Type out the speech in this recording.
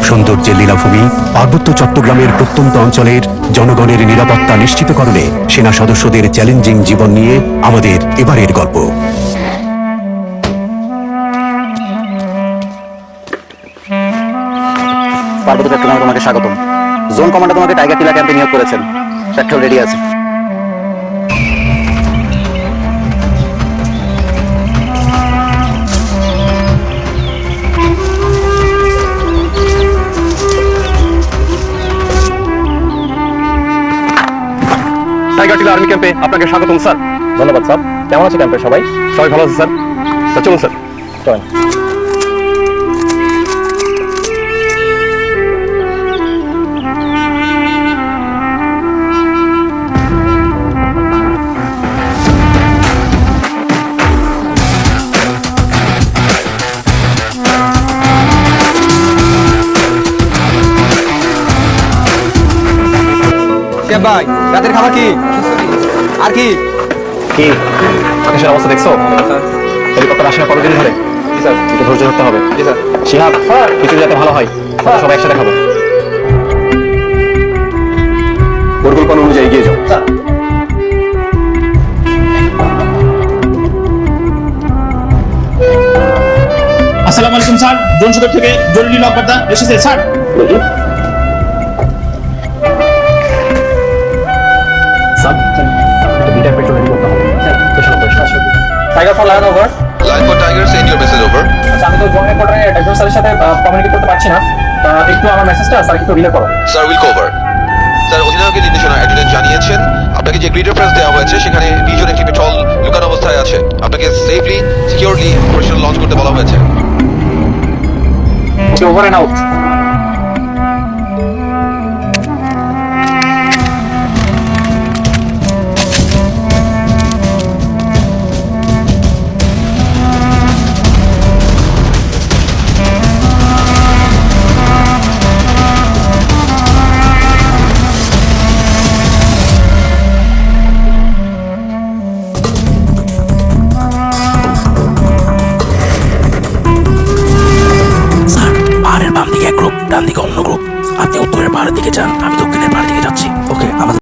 অপরূপ সৌন্দর্যের লীলাভূমি পার্বত্য চট্টগ্রামের প্রত্যন্ত অঞ্চলের জনগণের নিরাপত্তা নিশ্চিতকরণে সেনা সদস্যদের চ্যালেঞ্জিং জীবন নিয়ে আমাদের এবারের গল্প। পার্বত্য চট্টগ্রামে তোমাকে স্বাগতম। জোন কমান্ডার তোমাকে টাইগার টিলা ক্যাম্পে নিয়োগ করেছেন। পেট্রোল রেডি আছে। টাইগার টিলা আর্মি ক্যাম্পে আপনাকে স্বাগতম স্যার। ধন্যবাদ স্যার। কেমন আছে ক্যাম্পে সবাই? সবাই ভালো আছে স্যার। স্যার চলুন স্যার। চলেন। ভাই রাতের খাবার কি? আর কি? কি? আকাশের অবস্থা দেখছ? হেলিকপ্টার আসে না কতদিন ধরে? স্যার। একটু ধৈর্য ধরতে হবে। শিহাব কিছু যাতে ভালো হয় সবাই একসাথে খাব। পরিকল্পনা অনুযায়ী এগিয়ে যাও। আসসালামু আলাইকুম স্যার। ড্রোন থেকে জরুরি লক এসেছে স্যার। স্যার পেট্রোল রেডি করতে হবে। পেছনে পেছনে tiger for lion over Line for Tiger, send your message over. আচ্ছা আমি তো জোন রেকর্ডারে ডাক্তার স্যারের সাথে কমিউনিকেট করতে পারছি না। একটু আমার মেসেজটা স্যার একটু রিলে করো। Sir, will cover. স্যার অধিনায়কের নির্দেশনা অ্যাডজুটেন্ট জানিয়েছেন। আপনাকে যে গ্রিড রেফারেন্স দেওয়া হয়েছে সেখানে বিজন একটি পেট্রোল লুকানো অবস্থায় আছে। আপনাকে সেফলি সিকিউরলি অপারেশন লঞ্চ করতে বলা হয়েছে। ওকে ওভার এন্ড আউট ডান দিকে অন্য গ্রুপ আপনি উত্তরের পাহাড়ের দিকে যান, আমি দক্ষিণের পাহাড়ের দিকে যাচ্ছি। ওকে আমাদের